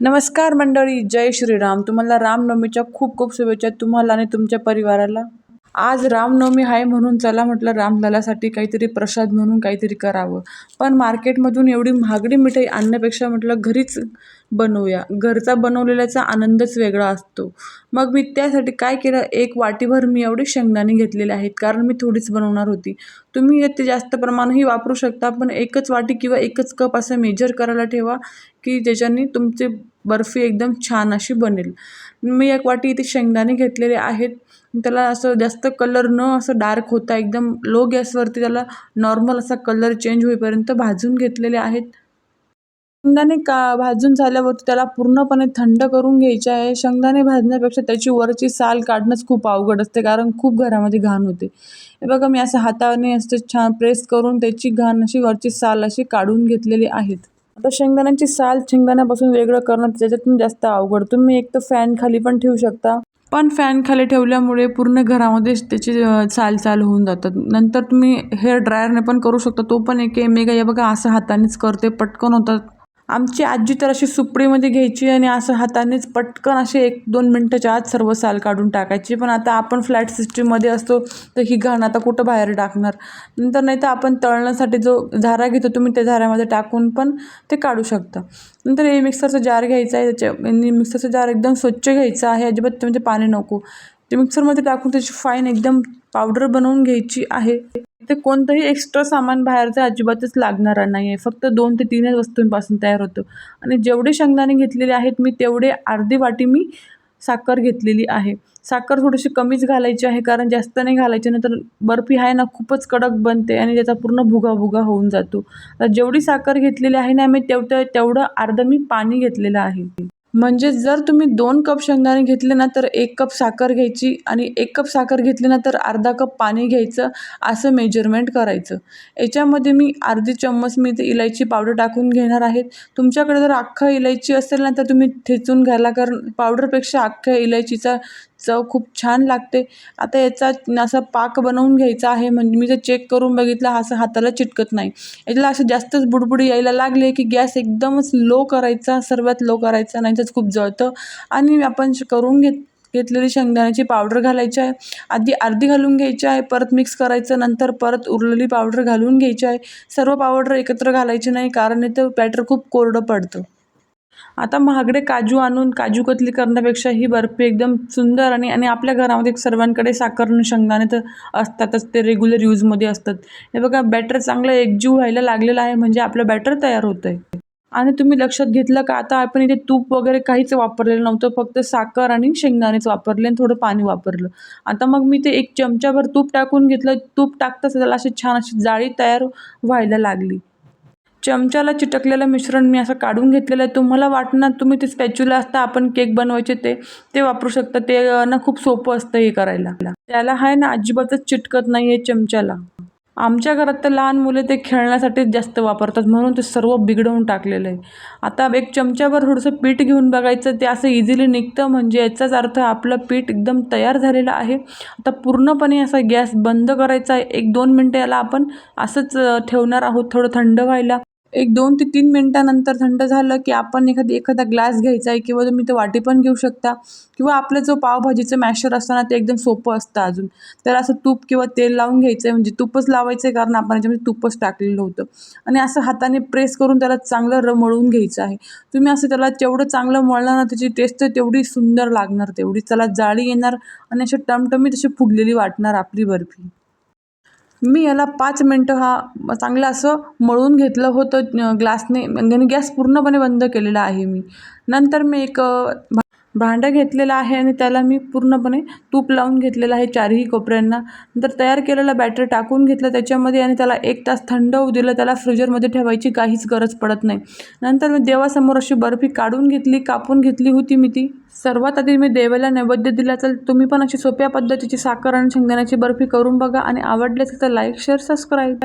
नमस्कार मंडळी जय श्रीराम. तुम्हाला रामनवमीच्या खूप खूप शुभेच्छा तुम्हाला आणि तुमच्या परिवाराला. आज रामनवमी आहे म्हणून चला म्हटलं रामलालासाठी काहीतरी प्रसाद म्हणून काहीतरी करावं. पण मार्केटमधून एवढी महागडी मिठाई आणण्यापेक्षा म्हटलं घरीच बनवूया. घरचा बनवलेल्याचा आनंदच वेगळा असतो. मग मी त्यासाठी काय केलं? एक वाटीभर मी एवढे शेंगदाणे घेतलेले आहेत कारण मी थोडीच बनवणार होती. तुम्ही ते जास्त प्रमाणही वापरू शकता पण एकच वाटी किंवा एकच कप असं मेजर करायला ठेवा की ज्याच्याने तुमची बर्फी एकदम छान अशी बनेल. मी एक वाटी इथे शेंगदाणे घेतलेले आहेत. त्याला असं जास्त कलर न असं डार्क होता एकदम लो गॅसवरती त्याला नॉर्मल असा कलर चेंज होईपर्यंत भाजून घेतलेले आहेत. शेंगदाणे का भाजून झाल्यावरती त्याला पूर्णपणे थंड करून घ्यायचे आहे. शेंगदाणे भाजण्यापेक्षा त्याची वरची साल काढणंच खूप अवघड असते कारण खूप घरामध्ये घाण होते. हे बघा मी असं हाताने असं छान प्रेस करून त्याची घाण अशी वरची साल अशी काढून घेतलेली आहेत. आता शेंगदाण्याची साल शेंगदाण्यापासून वेगळं करणं त्याच्यातून जास्त अवघड. तुम्ही एक तर फॅन खाली पण ठेवू शकता. पण फॅन खाली ठेवल्यामुळे पूर्ण घरामध्ये त्याची अ, साल चाल होऊन जातात. नंतर तुम्ही हेअर ड्रायरने पण करू शकता. तो पण एक मेगा हे बघा असं हातानेच करते. पटकन होतात. आमची आजी तर अशी सुपडीमध्ये घ्यायची आणि असं हातानेच पटकन असे एक दोन मिनटाच्या आत सर्व साल काढून टाकायची. पण आता आपण फ्लॅट सिस्टीममध्ये असतो तर ही घाण आता कुठं बाहेर टाकणार? नंतर नाही तर आपण तळण्यासाठी जो झारा घेतो तुम्ही त्या झाऱ्यामध्ये टाकून पण ते काढू शकता. नंतर हे मिक्सरचा जार घ्यायचा आहे त्याच्या आणि मिक्सरचा जार एकदम स्वच्छ घ्यायचा आहे. अजिबात त्यामध्ये पाणी नको. ते मिक्सरमध्ये टाकून त्याची फाईन एकदम पावडर बनवून घ्यायची आहे. तिथे कोणतंही एक्स्ट्रा सामान बाहेरचं अजिबातच लागणार नाही आहे फक्त दोन ते तीनच वस्तूंपासून तयार होतं. आणि जेवढे शेंगदाणे घेतलेले आहेत मी तेवढे अर्धी वाटी मी साखर घेतलेली आहे. साखर थोडीशी कमीच घालायची आहे कारण जास्त नाही घालायची नंतर बर्फी आहे ना खूपच कडक बनते आणि त्याचा पूर्ण भुगा भुगा होऊन जातो. तर जेवढी साखर घेतलेली आहे ना मी तेवढं तेवढं अर्धं मी पाणी घेतलेलं आहे. म्हणजेच जर तुम्ही दोन कप शेंगदाणे घेतले ना तर एक कप साखर घ्यायची आणि एक कप साखर घेतली ना तर अर्धा कप पाणी घ्यायचं असं मेजरमेंट करायचं. याच्यामध्ये मी अर्धी चम्मच मी ते इलायची पावडर टाकून घेणार आहेत तुमच्याकडे जर अख्खं इलायची असेल ना तर तुम्ही ठेचून घाला कारण पावडरपेक्षा अख्ख्या इलायचीचा चव खूप छान लागते. आता याचा असा पाक बनवून घ्यायचा आहे म्हणजे मी जर चेक करून बघितलं असं हाताला चिटकत नाही. याला असं जास्तच बुडबुडी यायला लागले की गॅस एकदमच लो करायचा सर्वात लो करायचा नाही तर खूप जळतं. आणि आपण श- करून घेत घेतलेली शेंगदाण्याची पावडर घालायची आहे. आधी अर्धी घालून घ्यायची आहे परत मिक्स करायचं नंतर परत उरलेली पावडर घालून घ्यायची आहे. सर्व पावडर एकत्र घालायची नाही कारण इथं बॅटर खूप कोरडं पडतं. आता महागडे काजू आणून काजू कतली करण्यापेक्षा ही बर्फी एकदम सुंदर आणि आणि आपल्या घरामध्ये सर्वांकडे साखर आणि शेंगदाणे तर असतातच ते रेग्युलर यूजमध्ये असतात. हे बघा बॅटर चांगलं एकजीव व्हायला लागलेलं आहे म्हणजे आपलं बॅटर तयार होतं आहे आणि तुम्ही लक्षात घेतलं का आता आपण इथे तूप वगैरे काहीच वापरलेलं नव्हतं फक्त साखर आणि शेंगदाणेच वापरले आणि थोडं पाणी वापरलं. आता मग मी ते एक चमच्याभर तूप टाकून घेतलं. तूप टाकताच त्याला अशी छान अशी जाळी तयार व्हायला लागली. चमच्याला चिटकलेलं मिश्रण मी असं काढून घेतलेलं आहे. तुम्हाला वाटणार तुम्ही ते स्पॅच्युला असता आपण केक बनवायचे ते ते वापरू शकता. ते ना खूप सोपं असतं हे करायला. त्याला आहे ना अजिबातच चिटकत नाही आहे चमच्याला. आमच्या घरात तर लहान मुले ते खेळण्यासाठीच जास्त वापरतात म्हणून ते सर्व बिघडवून टाकलेलं आहे. आता एक चमच्यावर थोडंसं पीठ घेऊन बघायचं ते असं इझिली निघतं म्हणजे याचाच अर्थ आपलं पीठ एकदम तयार झालेलं आहे. आता पूर्णपणे असा गॅस बंद करायचा आहे. एक दोन मिनटं याला आपण असंच ठेवणार आहोत थोडं थंड व्हायला. एक दोन ते तीन मिनटानंतर थंड झालं की आपण एखादी एखादा ग्लास घ्यायचा आहे किंवा तुम्ही ते वाटी पण घेऊ शकता. किंवा आपलं जो पावभाजीचं मॅशर असतं ना ते एकदम सोपं असतं अजून. तर असं तूप किंवा तेल लावून घ्यायचं आहे म्हणजे तूपच लावायचं आहे कारण आपण याच्यामध्ये तूपच टाकलेलं होतं. आणि असं हाताने प्रेस करून त्याला चांगलं र मळून घ्यायचं आहे. तुम्ही असं त्याला तेवढं चांगलं मळलं ना त्याची टेस्ट तेवढी सुंदर लागणार तेवढी. त्याला जाळी येणार आणि अशी टमटमीत अशी फुगलेली वाटणार आपली बर्फी. मी याला पाच मिनटं हा चांगलं असं मळून घेतलं होतं ग्लासने गॅस पूर्णपणे बंद केलेला आहे मी. नंतर मी एक भा भांडं घेतलेलं आहे आणि त्याला मी पूर्णपणे तूप लावून घेतलेलं आहे चारही कोपऱ्यांना. नंतर तयार केलेलं बॅटर टाकून घेतलं त्याच्यामध्ये आणि त्याला एक तास थंड होऊ दिलं. त्याला फ्रीजरमध्ये ठेवायची काहीच गरज पडत नाही. नंतर मी देवासमोर अशी बर्फी काढून घेतली कापून घेतली होती मी ती. सर्वात आधी मी देवाला नैवेद्य दिला तर तुम्ही पण अशी सोप्या पद्धतीची साखर आणि शेंगदाण्याची बर्फी करून बघा. आणि आवडल्यास तर लाईक शेअर सबस्क्राईब